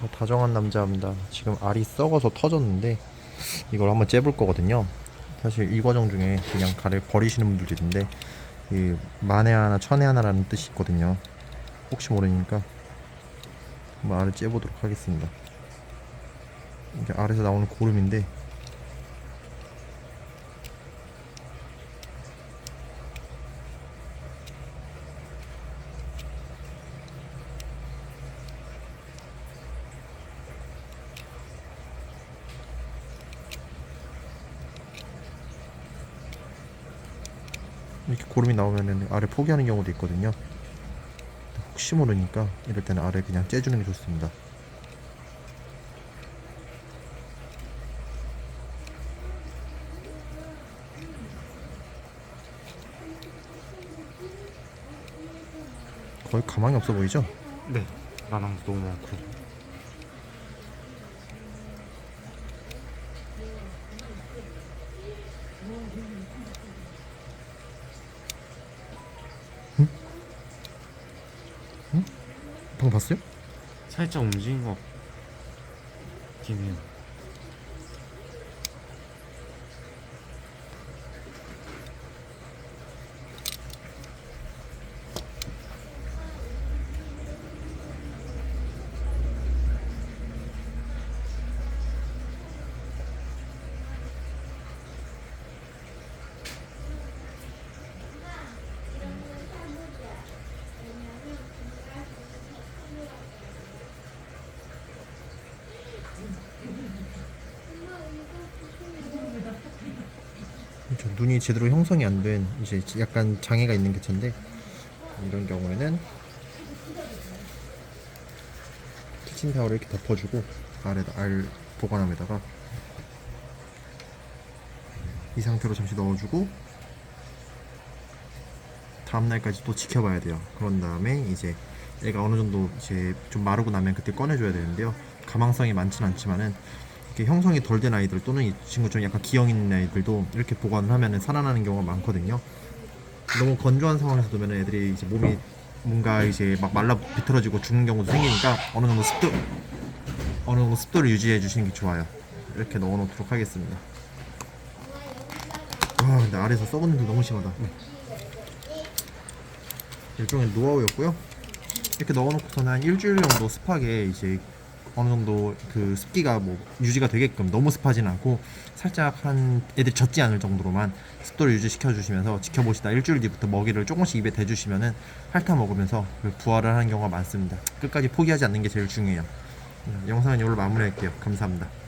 저 다정한 남자입니다. 지금 알이 썩어서 터졌는데 이걸 한번 째볼 거거든요. 사실 이 과정 중에 그냥 가를 버리시는 분들도 있는데 이 만에 하나 천에 하나라는 뜻이 있거든요. 혹시 모르니까 한번 알을 째보도록 하겠습니다. 이게 알에서 나오는 고름인데 이렇게 고름이 나오면은 알을 포기하는 경우도 있거든요. 혹시 모르니까 이럴 때는 알을 그냥 째주는 게 좋습니다. 거의 가망이 없어 보이죠? 네. 나랑 너무 많고. 방금 봤어요? 살짝 움직인 것 같긴 해요. 눈이 제대로 형성이 안 된 이제 약간 장애가 있는 개체인데 이런 경우에는 키친타올을 이렇게 덮어주고 아래다 알 보관함에다가 이 상태로 잠시 넣어주고 다음 날까지 또 지켜봐야 돼요. 그런 다음에 이제 얘가 어느 정도 이제 좀 마르고 나면 그때 꺼내줘야 되는데요. 가망성이 많진 않지만은 이렇게 형성이 덜 된 아이들 또는 이 친구처럼 약간 기형 있는 아이들도 이렇게 보관을 하면은 살아나는 경우가 많거든요. 너무 건조한 상황에서 두면 애들이 이제 몸이 뭔가 이제 막 말라 비틀어지고 죽는 경우도 생기니까 어느 정도 습도 어느 정도 습도를 유지해 주시는 게 좋아요. 이렇게 넣어 놓도록 하겠습니다. 아 근데 아래에서 썩은 냄새 너무 심하다. 일종의 노하우였고요. 이렇게 넣어놓고서는 한 일주일 정도 습하게 이제 어느 정도 그 습기가 뭐 유지가 되게끔 너무 습하진 않고 살짝 한 애들 젖지 않을 정도로만 습도를 유지시켜 주시면서 지켜보시다 일주일 뒤부터 먹이를 조금씩 입에 대주시면은 핥아 먹으면서 그 부활을 하는 경우가 많습니다. 끝까지 포기하지 않는 게 제일 중요해요. 음, 영상은 이걸로 마무리할게요. 감사합니다.